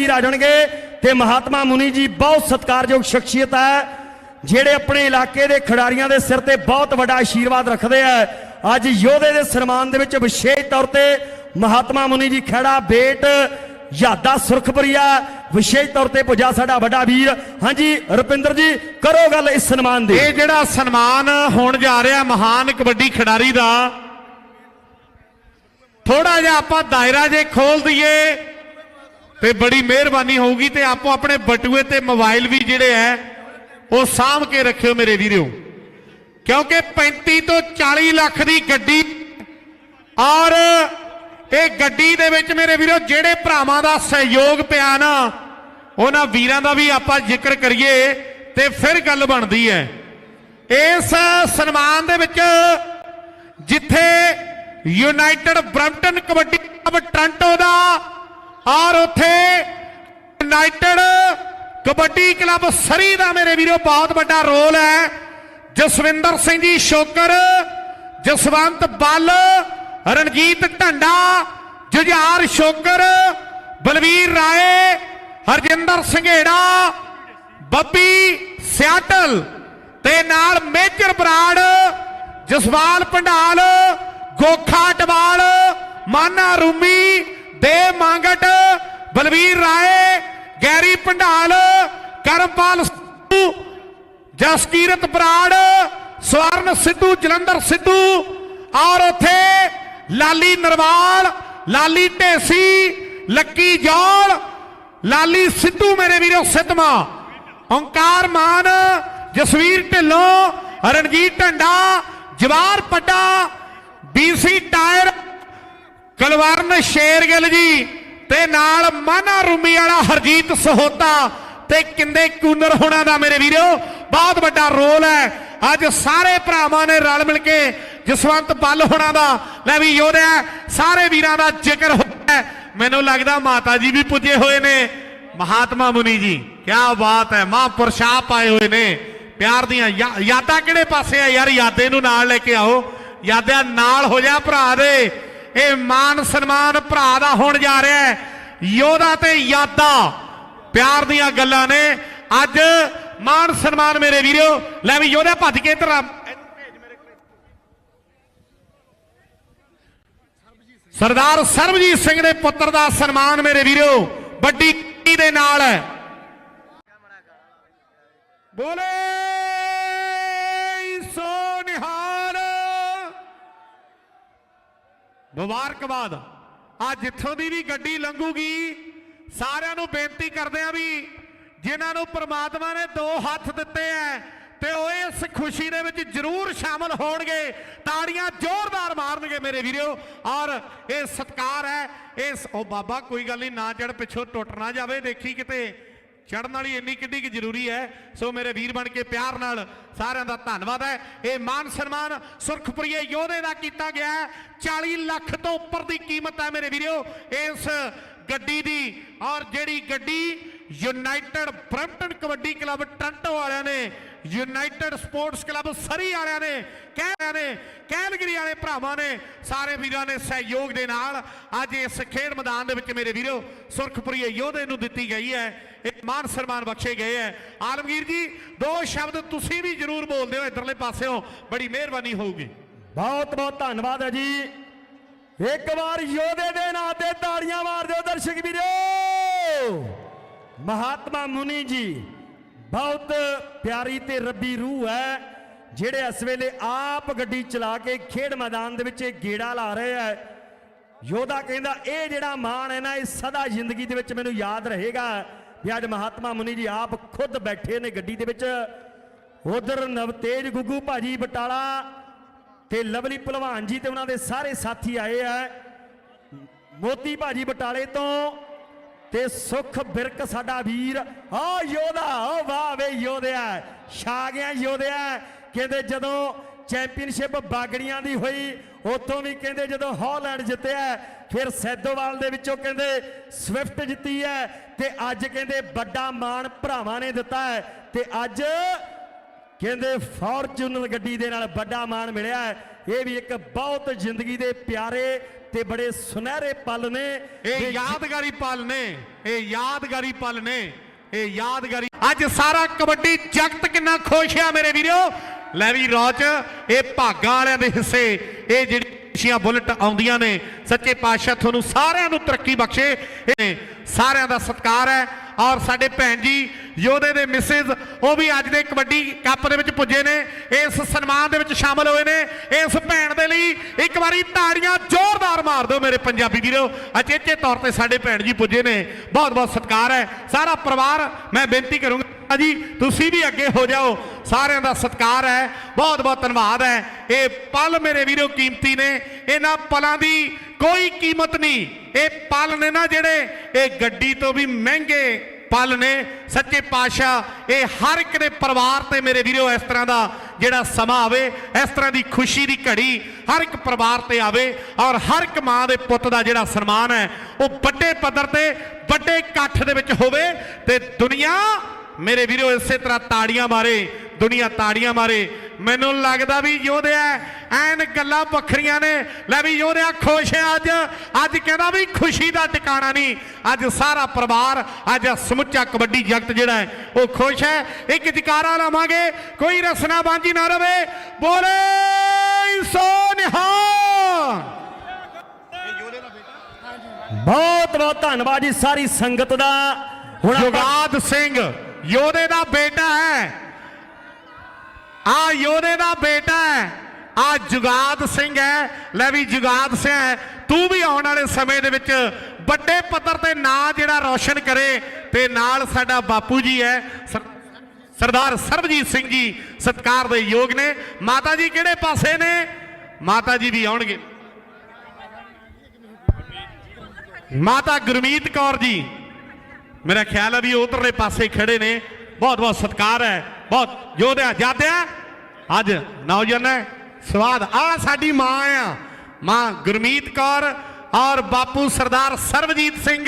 ਵੀਰ ਜਾਣਗੇ ਤੇ ਮਹਾਤਮਾ ਮੁਨੀ ਜੀ, ਬਹੁਤ ਸਤਿਕਾਰਯੋਗ ਸ਼ਖਸੀਅਤ ਹੈ, ਜਿਹੜੇ ਆਪਣੇ ਇਲਾਕੇ ਦੇ ਖਿਡਾਰੀਆਂ ਦੇ ਸਿਰ ਤੇ ਬਹੁਤ ਵੱਡਾ ਆਸ਼ੀਰਵਾਦ ਰੱਖਦੇ ਆ। ਅੱਜ ਯੋਧੇ ਦੇ ਸਨਮਾਨ ਦੇ ਵਿੱਚ ਵਿਸ਼ੇਸ਼ ਤੌਰ ਤੇ ਮਹਾਤਮਾ ਮੁਨੀ ਜੀ ਖੜਾ ਬੇਟ, ਯਾਦਾ ਸੁਰਖਪੁਰੀਆ, ਵਿਸ਼ੇਸ਼ ਤੌਰ ਤੇ ਪੁੱਜਾ ਸਾਡਾ ਵੱਡਾ ਵੀਰ। ਹਾਂਜੀ, ਰੁਪਿੰਦਰ ਜੀ, ਕਰੋ ਗੱਲ ਇਸ ਸਨਮਾਨ ਦੀ। ਇਹ ਜਿਹੜਾ ਸਨਮਾਨ ਹੋਣ ਜਾ ਰਿਹਾ ਮਹਾਨ ਕਬੱਡੀ ਖਿਡਾਰੀ ਦਾ ਥੋੜਾ ਜਿਹਾ ਆਪਾਂ ਦਾਇਰਾ ਜੇ ਖੋਲ ਦਈਏ ਤੇ ਬੜੀ ਮਿਹਰਬਾਨੀ ਹੋਊਗੀ ਤੇ ਆਪੋ ਆਪਣੇ ਬਟੂਏ ਤੇ ਮੋਬਾਈਲ ਵੀ ਜਿਹੜੇ ਐ, ਉਹ ਸਾਂਭ ਕੇ ਰੱਖਿਓ ਮੇਰੇ ਵੀਰੋ। ਕਿਉਂਕਿ 35 ਤੋਂ 40 ਲੱਖ ਦੀ ਗੱਡੀ ਔਰ ਇਹ ਗੱਡੀ ਦੇ ਵਿੱਚ ਮੇਰੇ ਵੀਰੋ, ਜਿਹੜੇ ਭਰਾਵਾਂ ਦਾ ਸਹਿਯੋਗ ਪਿਆ ਨਾ, ਉਹਨਾਂ ਵੀਰਾਂ ਦਾ ਵੀ ਆਪਾਂ ਜ਼ਿਕਰ ਕਰੀਏ ਤੇ ਫਿਰ ਗੱਲ ਬਣਦੀ ਹੈ ਇਸ ਸਨਮਾਨ ਦੇ ਵਿੱਚ ਜਿੱਥੇ United Brampton kabaddi club Toronto ਦਾ ਔਰ ਉੱਥੇ ਯੂਨਾਈਟਿਡ ਕਬੱਡੀ ਕਲੱਬ ਸਰੀ ਦਾ ਮੇਰੇ ਵੀਰੋ ਬਹੁਤ ਵੱਡਾ ਰੋਲ ਹੈ। ਜਸਵਿੰਦਰ ਸਿੰਘ ਜੀ ਸ਼ੋਕਰ, ਜਸਵੰਤ ਬੱਲ, ਰਣਜੀਤ ਢੰਡਾ, ਜੁਝਾਰ ਸ਼ੋਕਰ, ਬਲਵੀਰ ਰਾਏ, ਹਰਜਿੰਦਰ ਸੰਘੇੜਾ, ਬੱਬੀ ਸਿਆਟਲ ਤੇ ਨਾਲ ਮੇਜਰ ਬਰਾੜ, ਜਸਵਾਲ ਪੰਡਾਲ, ਗੋਖਾ ਟਵਾਲ, ਮਾਨਾ ਰੂਮੀ ਦੇ ਮੰਗਟ ਬਲਵੀਰ ਰਾਏ, ਗੈਰੀ ਪੰਡਾਲ, ਕਰਮਪਾਲ ਜਸਕੀਰਤ ਬਰਾੜ, ਸਵਰਨ ਸਿੱਧੂ, ਜਲੰਧਰ ਸਿੱਧੂ, ਔਰ ਉੱਥੇ ਲਾਲੀ ਨਰਵਾਲ, ਲਾਲੀ ਢੇਸੀ, ਲੱਕੀ ਜੋਲ, ਲਾਲੀ ਸਿੱਧੂ ਮੇਰੇ ਵੀਰੋ ਸਿੱਧਵਾ। ਓੰਕਾਰ ਮਾਨ, ਜਸਵੀਰ ਢਿੱਲੋਂ, ਰਣਜੀਤ ਢੰਡਾ ਜਵਾਰ ਪੱਡਾ ਬੀਸੀ ਟਾਇਰ ਕਲਵਰਨ ਸ਼ੇਰਗਿੱਲ ਜੀ ਤੇ ਨਾਲ ਮਾਨਾ ਰੂਮੀ ਵਾਲਾ ਹਰਜੀਤ ਸਹੋਤਾ ਤੇ ਕਿੰਦੇ ਕੂਨਰ ਹੋਣਾ ਦਾ ਮੇਰੇ ਵੀਰੋ, ਬਹੁਤ ਵੱਡਾ ਰੋਲ ਹੈ। ਅੱਜ ਸਾਰੇ ਭਰਾਵਾਂ ਨੇ ਰਲ ਮਿਲ ਕੇ ਜਸਵੰਤ ਬੱਲ ਹੋਣਾ ਦਾ ਲੈ ਵੀ ਯੋਧਿਆ ਸਾਰੇ ਵੀਰਾਂ ਦਾ ਜ਼ਿਕਰ ਹੋਇਆ ਮੈਨੂੰ ਲੱਗਦਾ ਮਾਤਾ ਜੀ ਵੀ ਪੁੱਜੇ ਹੋਏ ਨੇ। ਮਹਾਤਮਾ ਮੁਨੀ ਜੀ ਕੀ ਬਾਤ ਹੈ ਮਹਾਂਪੁਰਸ਼ ਆਪ ਆਏ ਹੋਏ ਨੇ। ਪਿਆਰ ਦੀਆਂ ਯਾ- ਯਾਦਾਂ ਕਿਹੜੇ ਪਾਸੇ ਆ ਯਾਰ? ਯਾਦੇ ਨੂੰ ਨਾਲ ਲੈ ਕੇ ਆਓ। ਯਾਦਾਂ ਨਾਲ ਹੋ ਜਾ ਭਰਾ ਦੇ। ਇਹ ਮਾਨ ਸਨਮਾਨ ਭਰਾ ਦਾ ਹੋਣ ਜਾ ਰਿਹਾ ਹੈ। ਯੋਧਾ ਤੇ ਯਾਦਾਂ। ਪਿਆਰ ਦੀਆਂ ਗੱਲਾਂ ਨੇ। ਅੱਜ ਮਾਨ ਸਨਮਾਨ ਮੇਰੇ ਵੀਰੋ, ਲੈ ਵੀ ਯੋਧਾ ਭੱਜ ਕੇ ਇੱਧਰ ਸਰਦਾਰ ਸਰਬਜੀਤ ਸਿੰਘ ਦੇ ਪੁੱਤਰ ਦਾ ਸਨਮਾਨ ਮੇਰੇ ਵੀਰੋ, ਵੱਡੀ ਦੇ ਨਾਲ ਹੈ। ਬੋਲੇ! ਮੁਬਾਰਕਬਾਦ। ਆ ਜਿੱਥੋਂ ਦੀ ਵੀ ਗੱਡੀ ਲੰਘੂਗੀ, ਸਾਰਿਆਂ ਨੂੰ ਬੇਨਤੀ ਕਰਦੇ ਆ ਵੀ ਜਿਨ੍ਹਾਂ ਨੂੰ ਪ੍ਰਮਾਤਮਾ ਨੇ ਦੋ ਹੱਥ ਦਿੱਤੇ ਐ ਤੇ ਉਹ ਇਸ ਖੁਸ਼ੀ ਦੇ ਵਿੱਚ ਜ਼ਰੂਰ ਸ਼ਾਮਲ ਹੋਣਗੇ, ਤਾੜੀਆਂ ਜ਼ੋਰਦਾਰ ਮਾਰਨਗੇ ਮੇਰੇ ਵੀਰੋ। ਔਰ ਇਹ ਸਤਕਾਰ ਹੈ, ਇਸ ਉਹ ਬਾਬਾ, ਕੋਈ ਗੱਲ ਨਹੀਂ, ਨਾ ਚੜ ਪਿੱਛੋਂ ਟੁੱਟ ਨਾ ਜਾਵੇ, ਦੇਖੀ ਕਿਤੇ ਚੜਨ ਵਾਲੀ ਇੰਨੀ ਕਿੱਡੀ ਕਿ ਜ਼ਰੂਰੀ ਹੈ, ਸੋ ਮੇਰੇ ਵੀਰ ਬਣ ਕੇ ਪਿਆਰ ਨਾਲ ਸਾਰਿਆਂ ਦਾ ਧੰਨਵਾਦ ਹੈ। ਇਹ ਮਾਨ ਸਨਮਾਨ ਸੁਰਖਪੁਰੀਏ ਯੋਧੇ ਦਾ ਕੀਤਾ ਗਿਆ ਹੈ। 40 ਲੱਖ ਤੋਂ ਉੱਪਰ ਦੀ ਕੀਮਤ ਹੈ ਮੇਰੇ ਵੀਰੋ, ਇਸ ਗੱਡੀ ਦੀ। ਔਰ ਜਿਹੜੀ ਗੱਡੀ United Brampton kabaddi club Toronto ਵਾਲਿਆਂ ਨੇ ਯੂਨਾਈਟਿਡ ਸਪੋਰਟਸ ਕਲੱਬ ਸਰੀ ਵਾਲਿਆਂ ਨੇ, ਕਹਿ ਨੇ ਕੈਲਗਰੀ ਵਾਲੇ ਭਰਾਵਾਂ ਨੇ, ਸਾਰੇ ਵੀਰਾਂ ਨੇ ਸਹਿਯੋਗ ਦੇ ਨਾਲ ਅੱਜ ਇਸ ਖੇਡ ਮੈਦਾਨ ਦੇ ਵਿੱਚ ਮੇਰੇ ਵੀਰੋ, ਸੁਰਖਪੁਰੀਏ ਯੋਧੇ ਨੂੰ ਦਿੱਤੀ ਗਈ ਹੈ, ਇਹ ਮਾਨ ਸਨਮਾਨ ਬਖਸ਼ੇ ਗਏ ਹੈ। ਆਲਮਗੀਰ ਜੀ, ਦੋ ਸ਼ਬਦ ਤੁਸੀਂ ਵੀ ਜ਼ਰੂਰ ਬੋਲਦੇ ਹੋ, ਇਧਰਲੇ ਪਾਸਿਓਂ ਬੜੀ ਮਿਹਰਬਾਨੀ ਹੋਊਗੀ। ਬਹੁਤ ਬਹੁਤ ਧੰਨਵਾਦ ਹੈ ਜੀ। ਇੱਕ ਵਾਰ ਯੋਧੇ ਦੇ ਨਾਂ ਤੇ ਤਾੜੀਆਂ ਮਾਰ ਦਿਓ ਦਰਸ਼ਕ ਵੀਰੋ। ਮਹਾਤਮਾ ਮੁਨੀ ਜੀ ਬਹੁਤ ਪਿਆਰੀ ਤੇ ਰੱਬੀ ਰੂਹ ਹੈ, ਜਿਹੜੇ ਇਸ ਵੇਲੇ ਆਪ ਗੱਡੀ ਚਲਾ ਕੇ ਖੇਡ ਮੈਦਾਨ ਦੇ ਵਿੱਚ ਇਹ ਗੇੜਾ ਲਾ ਰਹੇ ਹੈ। ਯੋਧਾ ਕਹਿੰਦਾ, ਇਹ ਜਿਹੜਾ ਮਾਣ ਹੈ ਨਾ, ਇਹ ਸਦਾ ਜ਼ਿੰਦਗੀ ਦੇ ਵਿੱਚ ਮੈਨੂੰ ਯਾਦ ਰਹੇਗਾ। ਵੀ ਅੱਜ ਮਹਾਤਮਾ ਮੁਨੀ ਜੀ ਆਪ ਖੁਦ ਬੈਠੇ ਨੇ ਗੱਡੀ ਦੇ ਵਿੱਚ। ਉਧਰ ਨਵਤੇਜ ਗੁੱਗੂ ਭਾਜੀ ਬਟਾਲਾ ਤੇ ਲਵਲੀ ਭਲਵਾਨ ਜੀ ਤੇ ਉਹਨਾਂ ਦੇ ਸਾਰੇ ਸਾਥੀ ਆਏ ਆ ਮੋਤੀ ਭਾਜੀ ਬਟਾਲੇ ਤੋਂ ਤੇ ਸੁਖ ਬਿਰਕ ਸਾਡਾ ਵੀਰ, ਆ ਯੋਧਾ ਓ ਵਾਹ ਵੇ ਯੋਧਿਆ, ਛਾ ਗਿਆ ਯੋਧਿਆ। ਕਹਿੰਦੇ ਜਦੋਂ ਚੈਂਪੀਅਨਸ਼ਿਪ ਬਾਗੜੀਆਂ ਦੀ ਹੋਈ ਉਤੋਂ ਵੀ ਕਹਿੰਦੇ ਜਦੋਂ ਹਾਲੈਂਡ ਜਿੱਤਿਆ, ਫਿਰ ਸੈਦੋਵਾਲ ਦੇ ਵਿੱਚੋਂ ਕਹਿੰਦੇ ਸਵਿਫਟ ਜਿੱਤੀ ਹੈ ਤੇ ਅੱਜ ਕਹਿੰਦੇ ਵੱਡਾ ਮਾਣ ਭਰਾਵਾਂ ਨੇ ਦਿੱਤਾ ਹੈ ਤੇ ਅੱਜ ਕਹਿੰਦੇ ਫੋਰਚੂਨਰ ਗੱਡੀ ਦੇ ਨਾਲ ਵੱਡਾ ਮਾਣ ਮਿਲਿਆ ਹੈ। ਇਹ ਵੀ ਇੱਕ ਬਹੁਤ ਜ਼ਿੰਦਗੀ ਦੇ ਪਿਆਰੇ ਤੇ ਬੜੇ ਸੁਨਹਿਰੇ ਪਲ ਨੇ। ਇਹ ਯਾਦਗਾਰੀ ਪਲ ਨੇ ਇਹ ਯਾਦਗਾਰੀ ਪਲ ਨੇ ਇਹ ਯਾਦਗਾਰੀ ਅੱਜ ਸਾਰਾ ਕਬੱਡੀ ਜਗਤ ਕਿੰਨਾ ਖੁਸ਼ ਆ ਮੇਰੇ ਵੀਰੋ। ਲੈ ਵੀ ਰੌਚ ਇਹ ਭਾਗਾਂ ਵਾਲਿਆਂ ਦੇ ਹਿੱਸੇ ਇਹ ਜਿਹੜੀ ਖੁਸ਼ੀਆਂ ਬੁਲਟ ਆਉਂਦੀਆਂ ਨੇ ਸੱਚੇ ਪਾਤਸ਼ਾਹ ਤੁਹਾਨੂੰ ਸਾਰਿਆਂ ਨੂੰ ਤਰੱਕੀ ਬਖਸ਼ੇ। ਸਾਰਿਆਂ ਦਾ ਸਤਿਕਾਰ ਹੈ। ਔਰ ਸਾਡੇ ਭੈਣ ਜੀ, ਯੋਧੇ ਦੇ ਮਿਸਿਸ ਉਹ ਵੀ ਅੱਜ ਦੇ ਕਬੱਡੀ ਕੱਪ ਦੇ ਵਿੱਚ ਪੁੱਜੇ ਨੇ। ਇਸ ਸਨਮਾਨ ਦੇ ਵਿੱਚ ਸ਼ਾਮਲ ਹੋਏ ਨੇ। ਇਸ ਭੈਣ ਦੇ ਲਈ ਇੱਕ ਵਾਰੀ ਤਾੜੀਆਂ ਜ਼ੋਰਦਾਰ ਮਾਰ ਦਿਓ ਮੇਰੇ ਪੰਜਾਬੀ ਵੀਰੋ। ਅਚੇਚੇ ਤੌਰ ਤੇ ਸਾਡੇ ਭੈਣ ਜੀ ਪੁੱਜੇ ਨੇ। ਬਹੁਤ ਬਹੁਤ ਸਤਿਕਾਰ ਹੈ। ਸਾਰਾ ਪਰਿਵਾਰ, ਮੈਂ ਬੇਨਤੀ ਕਰੂੰਗਾ ਜੀ, ਤੁਸੀਂ ਵੀ ਅੱਗੇ ਹੋ ਜਾਓ। ਸਾਰਿਆਂ ਦਾ ਸਤਿਕਾਰ ਹੈ। ਬਹੁਤ ਬਹੁਤ ਧੰਨਵਾਦ ਹੈ। ਇਹ ਪਲ ਮੇਰੇ ਵੀਰੋ ਕੀਮਤੀ ਨੇ। ਇਹਨਾਂ ਪਲਾਂ ਦੀ ਕੋਈ ਕੀਮਤ ਨਹੀਂ। ਇਹ ਪਲ ਨੇ ਨਾ ਜਿਹੜੇ ਇਹ ਗੱਡੀ ਤੋਂ ਵੀ ਮਹਿੰਗੇ ਪਲ ਨੇ, ਸੱਚੇ ਪਾਤਸ਼ਾਹ, ਇਹ ਹਰ ਇੱਕ ਦੇ ਪਰਿਵਾਰ ਤੇ ਮੇਰੇ ਵੀਰੋ ਇਸ ਤਰ੍ਹਾਂ ਦਾ ਜਿਹੜਾ ਸਮਾਂ ਆਵੇ, ਇਸ ਤਰ੍ਹਾਂ ਦੀ ਖੁਸ਼ੀ ਦੀ ਘੜੀ ਹਰ ਇੱਕ ਪਰਿਵਾਰ ਤੇ ਆਵੇ ਔਰ ਹਰ ਇੱਕ ਮਾਂ ਦੇ ਪੁੱਤ ਦਾ ਜਿਹੜਾ ਸਨਮਾਨ ਹੈ, ਉਹ ਵੱਡੇ ਪੱਧਰ ਤੇ, ਵੱਡੇ ਇਕੱਠ ਦੇ ਵਿੱਚ ਹੋਵੇ ਤੇ ਦੁਨੀਆ, ਮੇਰੇ ਵੀਰੋ ਇਸੇ ਤਰ੍ਹਾਂ ਤਾੜੀਆਂ ਮਾਰੇ, ਦੁਨੀਆ ਤਾੜੀਆਂ ਮਾਰੇ ਮੈਨੂੰ ਲੱਗਦਾ ਵੀ ਯੋਧਿਆ ਐਨ ਗੱਲਾਂ ਵੱਖਰੀਆਂ ਨੇ। ਲੈ ਵੀ ਯੋਧਿਆ ਖੁਸ਼ ਹੈ ਅੱਜ। ਅੱਜ ਕਹਿੰਦਾ ਵੀ ਖੁਸ਼ੀ ਦਾ ਟਿਕਾਣਾ ਨਹੀਂ। ਅੱਜ ਸਾਰਾ ਪਰਿਵਾਰ ਅੱਜ ਸਮੁੱਚਾ ਕਬੱਡੀ ਜਗਤ ਜਿਹੜਾ ਹੈ ਉਹ ਖੁਸ਼ ਹੈ। ਇੱਕ ਜਕਾਰਾ ਲਾਵਾਂਗੇ। ਕੋਈ ਰਸਨਾ ਬਾਂਝੀ ਨਾ ਰਵੇ। ਬੋਲੇ ਸੋ ਨਿਹਾਲ। ਬਹੁਤ ਬਹੁਤ ਧੰਨਵਾਦ ਜੀ ਸਾਰੀ ਸੰਗਤ ਦਾ। ਹੁਣ ਜੁਗਾਦ ਸਿੰਘ ਯੋਧੇ ਦਾ ਬੇਟਾ ਹੈ। ਆ ਯੋਧੇ ਦਾ ਬੇਟਾ ਹੈ। ਆ ਜੁਗਾਦ ਸਿੰਘ ਹੈ। ਲੈ ਵੀ ਜੁਗਾਦ ਸਿੰਘ ਤੂੰ ਵੀ ਆਉਣ ਵਾਲੇ ਸਮੇਂ ਦੇ ਵਿੱਚ ਵੱਡੇ ਪੱਧਰ ਤੇ ਨਾਂ ਜਿਹੜਾ ਰੌਸ਼ਨ ਕਰੇ ਤੇ ਨਾਲ ਸਾਡਾ ਬਾਪੂ ਜੀ ਹੈ। ਸਰਦਾਰ ਸਰਬਜੀਤ ਸਿੰਘ ਜੀ ਸਤਕਾਰ ਦੇ ਯੋਗ ਨੇ। ਮਾਤਾ ਜੀ ਕਿਹੜੇ ਪਾਸੇ ਨੇ? ਮਾਤਾ ਜੀ ਵੀ ਆਉਣਗੇ। ਮਾਤਾ ਗੁਰਮੀਤ ਕੌਰ ਜੀ। ਮੇਰਾ ਖਿਆਲ ਹੈ ਵੀ ਉਹ ਉਧਰਲੇ ਪਾਸੇ ਖੜੇ ਨੇ। ਬਹੁਤ ਬਹੁਤ ਸਤਿਕਾਰ ਹੈ। ਬਹੁਤ ਯੋਧਿਆ ਜਾਦਿਆ ਅੱਜ ਨੌਜਵਾਨ ਹੈ ਸਵਾਦ, ਆ ਸਾਡੀ ਮਾਂ ਆ। ਮਾਂ ਗੁਰਮੀਤ ਕੌਰ ਔਰ ਬਾਪੂ ਸਰਦਾਰ ਸਰਬਜੀਤ ਸਿੰਘ,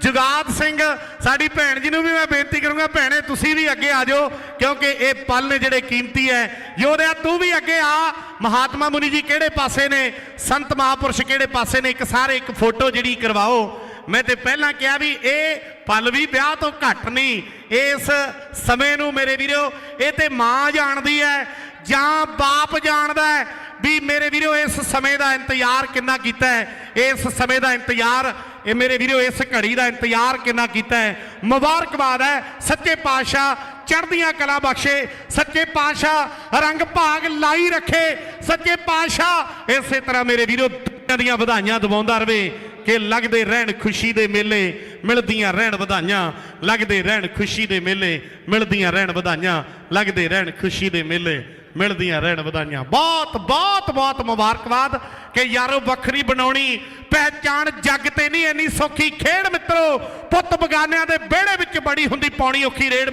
ਜੁਗਾਦ ਸਿੰਘ। ਸਾਡੀ ਭੈਣ ਜੀ ਨੂੰ ਵੀ ਮੈਂ ਬੇਨਤੀ ਕਰੂੰਗਾ, ਭੈਣੇ, ਤੁਸੀਂ ਵੀ ਅੱਗੇ ਆ ਜਾਓ, ਕਿਉਂਕਿ ਇਹ ਪਲ ਨੇ ਜਿਹੜੇ ਕੀਮਤੀ ਹੈ ਯੋਧਿਆ, ਤੂੰ ਵੀ ਅੱਗੇ ਆ। ਮਹਾਤਮਾ ਮੁਨੀ ਜੀ ਕਿਹੜੇ ਪਾਸੇ ਨੇ? ਸੰਤ ਮਹਾਪੁਰਸ਼ ਕਿਹੜੇ ਪਾਸੇ ਨੇ? ਇੱਕ ਸਾਰੇ ਇੱਕ ਫੋਟੋ ਜਿਹੜੀ ਕਰਵਾਓ। ਮੈਂ ਤੇ ਪਹਿਲਾਂ ਕਿਹਾ ਵੀ ਇਹ ਪਲ ਵੀ ਵਿਆਹ ਤੋਂ ਘੱਟ ਨਹੀਂ। ਇਸ ਸਮੇਂ ਨੂੰ ਮੇਰੇ ਵੀਰੋ, ਇਹ ਤੇ ਮਾਂ ਜਾਣਦੀ ਹੈ, ਜਾਂ ਬਾਪ ਜਾਣਦਾ ਹੈ ਵੀ ਮੇਰੇ ਵੀਰੋ, ਇਸ ਸਮੇਂ ਦਾ ਇੰਤਜ਼ਾਰ ਕਿੰਨਾ ਕੀਤਾ ਹੈ। ਇਸ ਸਮੇਂ ਦਾ ਇੰਤਜ਼ਾਰ, ਇਹ ਮੇਰੇ ਵੀਰੋ, ਇਸ ਘੜੀ ਦਾ ਇੰਤਜ਼ਾਰ ਕਿੰਨਾ ਕੀਤਾ ਹੈ। ਮੁਬਾਰਕਬਾਦ ਹੈ, ਸੱਚੇ ਪਾਤਸ਼ਾਹ ਚੜ੍ਹਦੀਆਂ ਕਲਾ ਬਖਸ਼ੇ, ਸੱਚੇ ਪਾਤਸ਼ਾਹ ਰੰਗ ਭਾਗ ਲਾਈ ਰੱਖੇ, ਸੱਚੇ ਪਾਤਸ਼ਾਹ ਇਸੇ ਤਰ੍ਹਾਂ ਮੇਰੇ ਵੀਰੋ ਦੀਆਂ ਵਧਾਈਆਂ ਦਵਾਉਂਦਾ ਰਵੇ, ਕਿ ਲੱਗਦੇ ਰਹਿਣ ਖੁਸ਼ੀ ਦੇ ਮੇਲੇ ਮਿਲਦੀਆਂ ਰਹਿਣ ਵਧਾਈਆਂ, ਲੱਗਦੇ ਰਹਿਣ ਖੁਸ਼ੀ ਦੇ ਮੇਲੇ, ਮਿਲਦੀਆਂ ਰਹਿਣ ਵਧਾਈਆਂ, ਲੱਗਦੇ ਰਹਿਣ ਖੁਸ਼ੀ ਦੇ ਮੇਲੇ, ਮਿਲਦੀਆਂ ਰਹਿਣ ਵਧਾਈਆਂ। ਬਹੁਤ ਬਹੁਤ ਬਹੁਤ ਮੁਬਾਰਕਬਾਦ ਕਿ ਯਾਰੋ ਵੱਖਰੀ ਬਣਾਉਣੀ, ਪਹਿਚਾਣ ਜੱਗ ਤੇ ਨਹੀਂ ਇੰਨੀ ਸੌਖੀ ਖੇਡ ਮਿੱਤਰੋ, ਪੁੱਤ ਬਗਾਨਿਆਂ ਦੇ ਵਿਹੜੇ ਵਿੱਚ ਬੜੀ ਹੁੰਦੀ ਪਾਉਣੀ ਔਖੀ ਰੇਡ